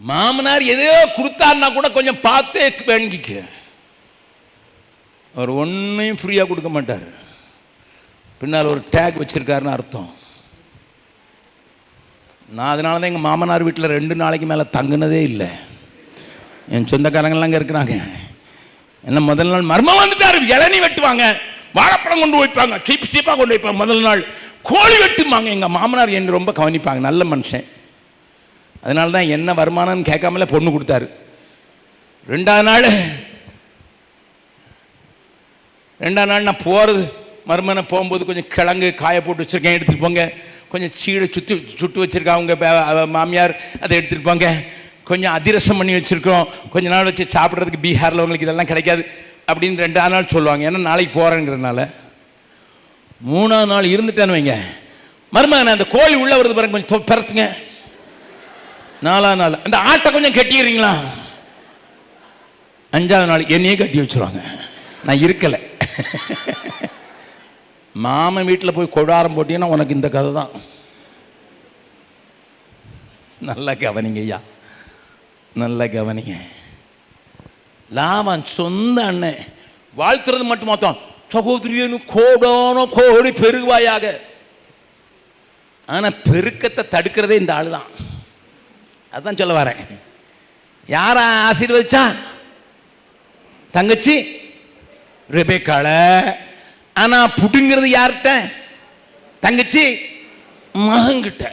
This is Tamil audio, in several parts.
மாமனார் எதையோ கொடுத்தாருன்னா கூட கொஞ்சம் பார்த்தே வாங்கிக்க அவர் ஒன்றையும் ஃப்ரீயாக கொடுக்க மாட்டார். பின்னால் ஒரு டேக் வச்சுருக்காருன்னு அர்த்தம். நான் அதனால தான் எங்கள் மாமனார் வீட்டில் ரெண்டு நாளைக்கு மேலே தங்குனதே இல்லை. என் சொந்தக்காரங்களாம் அங்கே இருக்கிறாங்க. என்ன முதல் நாள் மர்மம் வந்துட்டாரு. இளநீ வெட்டுவாங்க. வாழைப்பழம் கொண்டு வைப்பாங்க சீப் சீப்பாக கொண்டு வைப்பாங்க முதல் நாள் கோழி வெட்டுமாங்க எங்கள் மாமனார் என்னை ரொம்ப கவனிப்பாங்க. நல்ல மனுஷன். அதனால தான் என்ன வருமானம்னு கேட்காமல பொண்ணு கொடுத்தாரு. ரெண்டாவது நாள் ரெண்டாம் நாள் நான் போகிறது மருமனை போகும்போது கொஞ்சம் கிழங்கு காய போட்டு வச்சுருக்கேன் எடுத்துகிட்டு போங்க. கொஞ்சம் சீடை சுற்றி சுட்டு வச்சுருக்கா அவங்க மாமியார் அதை எடுத்துகிட்டு போங்க. கொஞ்சம் அதிரசம் பண்ணி வச்சுருக்கோம் கொஞ்ச நாள் வச்சு சாப்பிட்றதுக்கு பீகாரில் உங்களுக்கு இதெல்லாம் கிடைக்காது அப்படின்னு ரெண்டாவது நாள் சொல்லுவாங்க. ஏன்னா நாளைக்கு போகிறேங்கிறனால மூணாவது நாள் இருந்துட்டேன்னு வைங்க. மருமகன் அந்த கோழி உள்ளே வருது பாருங்க கொஞ்சம் பிறத்துங்க. நாலா நாள். அந்த ஆட்டை கொஞ்சம் கட்டிடுறீங்களா? அஞ்சாவது நாள் என்னையே கட்டி வச்சிருவாங்க. நான் இருக்கலை. மாமன் வீட்டில் போய் கொடாரம் போட்டீங்கன்னா உனக்கு இந்த கதை தான். நல்லா கவனிங்க ஐயா. நல்லா கவனிங்க. லாபம் சொந்த அண்ணன். வாழ்த்துறது மட்டும் மொத்தம். சகோதரியனு கோடான கோடி பெருவாயாக. ஆனால் பெருக்கத்தை தடுக்கிறதே இந்த ஆள் தான் அதான் சொல்ல வரேன். யாரை ஆசீர்வதிச்சா? தங்கச்சி? ரெபேக்கால. ஆனா புடுங்கிறது யார்கிட்ட? தங்கச்சி? மகங்கிட்ட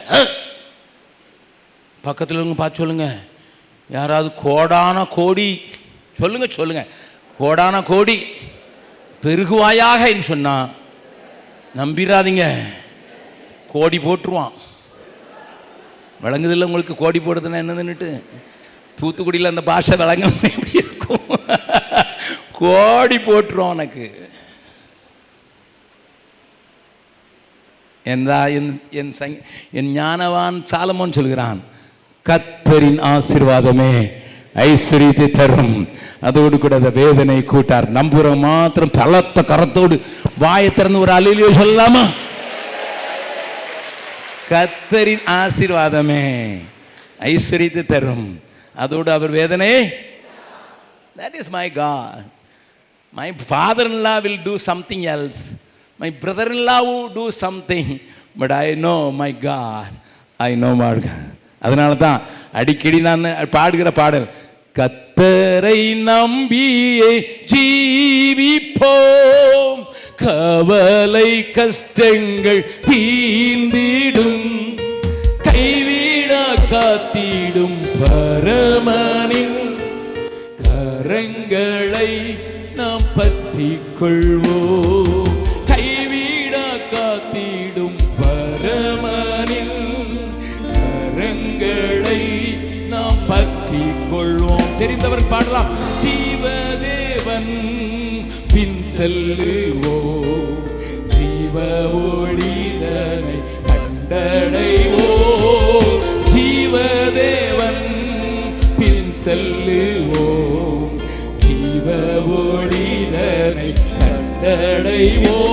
பக்கத்தில் இருங்க பார்த்து சொல்லுங்க. யாராவது கோடான கோடி. சொல்லுங்க சொல்லுங்க. கோடான கோடி. பெருகுவாயாக சொன்னா நம்பிடாதீங்க கோடி போட்டுருவான். விளங்குதில்ல உங்களுக்கு கோடி போடுதுன்னா என்னதுன்னுட்டு தூத்துக்குடியில் அந்த பாஷை விளங்க எப்படி இருக்கும்? கோடி போட்டுரும் உனக்கு. என்றா என் என் சங் என் ஞானவான் சாலமோன் சொல்கிறான் கத்தரின் ஆசீர்வாதமே ஐஸ்வர்யத்தை தரும். அதோடு கூட அந்த வேதனை கூட்டார். நம்புற மாத்திரம் பலத்த கரத்தோடு வாயை திறந்து ஒரு அலையிலேயே சொல்லலாமா? கத்தரின் ஆசீர்வாதமே. ஐஸ்வர்யத்தை தரும். அதோடு அவர் வேதனை that is my God my father in law will do something else my brother in law do something but I know my God I know mad அதனால தான் அடிக்கடி நான் பாடுகிற பாடல் கத்தரை நம்பியே ஜீவிப்போ கவலை கஷ்டங்கள் தீந்திடும் கைவிடா காத்திடும் பரமனின் கரங்களை நாம் பற்றி கொள்வோம். கைவிடா காத்திடும் பரமனின் கரங்களை நாம் பற்றி கொள்வோம். தெரிந்தவர் பாடலாம். ஜீவதேவன் செல்லுவோம். ஜீவ ஒளிதனை கண்டடைவோம். ஜீவதேவன் பின் செல்லுவோம். ஜீவ ஒளிதனை கண்டடைவோம்.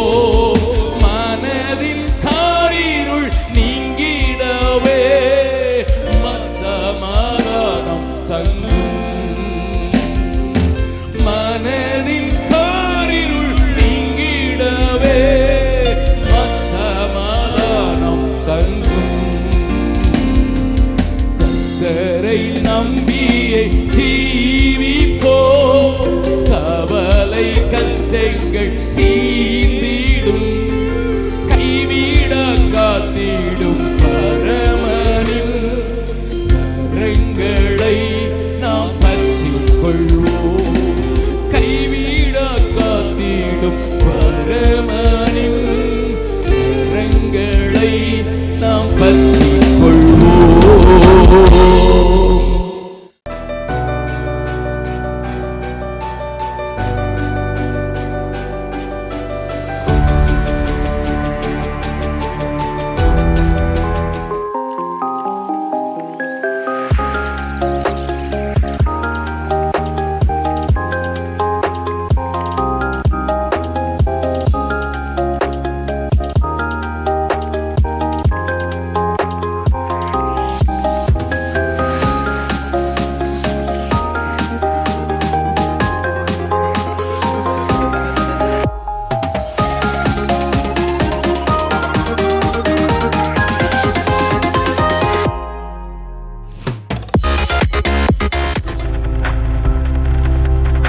கஷ்டங்கள்